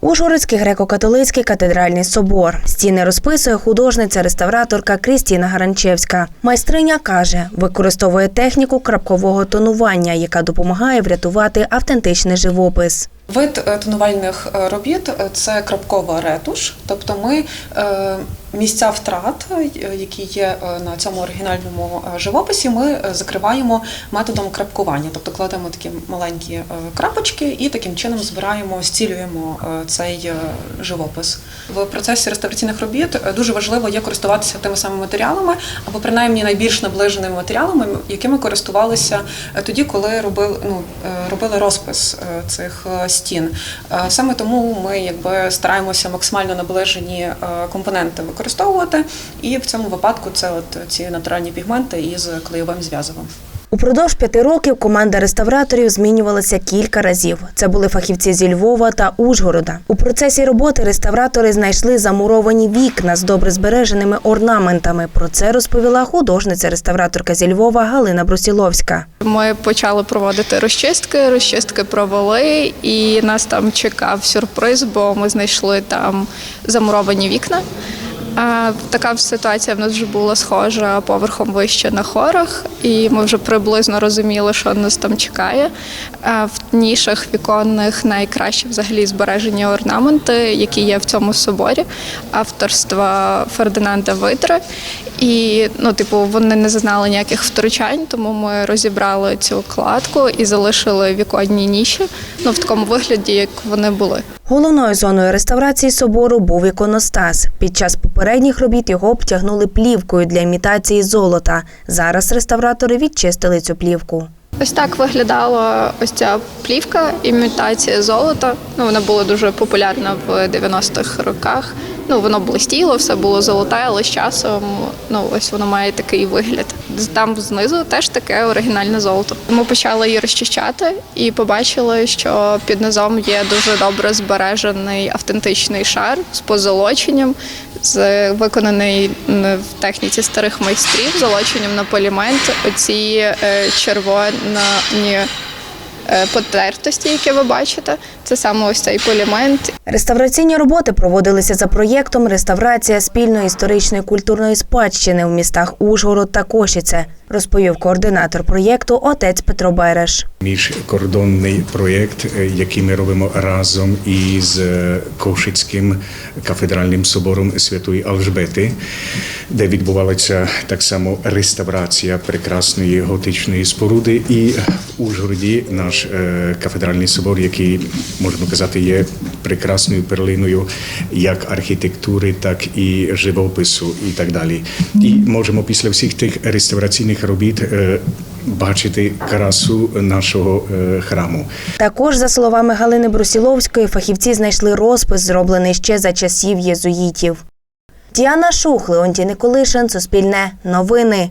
Ужгородський греко-католицький катедральний собор. Стіни розписує художниця-реставраторка Крістіна Гаранчевська. Майстриня каже, використовує техніку крапкового тонування, яка допомагає врятувати автентичний живопис. Вид е, тонувальних е, робіт е, це крапкова ретуш, тобто ми місця втрат, е, які є е, на цьому оригінальному е, живописі, ми закриваємо методом крапкування, тобто кладемо такі маленькі крапочки і таким чином збираємо, зцілюємо цей живопис. В процесі реставраційних робіт дуже важливо є користуватися тими самими матеріалами, або принаймні найбільш наближеними матеріалами, якими користувалися тоді, коли робили, ну, робили розпис цих стін. Саме тому ми якби стараємося максимально наближені компоненти використовувати, і в цьому випадку це от ці натуральні пігменти із клейовим зв'язовим. Упродовж п'яти років команда реставраторів змінювалася кілька разів. Це були фахівці зі Львова та Ужгорода. У процесі роботи реставратори знайшли замуровані вікна з добре збереженими орнаментами. Про це розповіла художниця-реставраторка зі Львова Галина Брусіловська. Ми почали проводити розчистки, розчистки провели, і нас там чекав сюрприз, бо ми знайшли там замуровані вікна. Така ситуація в нас вже була схожа поверхом вище на хорах, і ми вже приблизно розуміли, що нас там чекає. В нішах віконних найкраще взагалі збережені орнаменти, які є в цьому соборі, авторства Фердинанда Витри. І ну, типу, вони не зазнали ніяких втручань, тому ми розібрали цю кладку і залишили віконні ніші ну, в такому вигляді, як вони були. Головною зоною реставрації собору був іконостас. Під час попередніх робіт його обтягнули плівкою для імітації золота. Зараз реставратори відчистили цю плівку. Ось так виглядала ось ця плівка, імітація золота. Ну, вона була дуже популярна в 90-х роках. Ну, воно блистіло, все було золоте, але з часом ну, ось воно має такий вигляд. Там знизу теж таке оригінальне золото. Ми почали її розчищати і побачили, що під низом є дуже добре збережений автентичний шар з позолоченням, з виконаний в техніці старих майстрів, золоченням на полімент. Оці е, червоні потертості, які ви бачите, це саме ось цей полімент. Реставраційні роботи проводилися за проєктом Реставрація спільної історичної культурної спадщини в містах Ужгород та Кошіце, розповів координатор проєкту отець Петро Береш. міжкордонний проєкт, е, який ми робимо разом із е, Кошицьким кафедральним собором Святої Алжбети, де відбувалася так само реставрація прекрасної готичної споруди, і в Ужгороді наш е, кафедральний собор, який можемо казати, є прекрасною перлиною як архітектури, так і живопису, і так далі. І можемо після всіх тих реставраційних робіт. е, Бачити красу нашого е, храму. Також, за словами Галини Брусіловської, фахівці знайшли розпис, зроблений ще за часів єзуїтів. Діана Шух, Леонтій Николишин, Суспільне, Новини.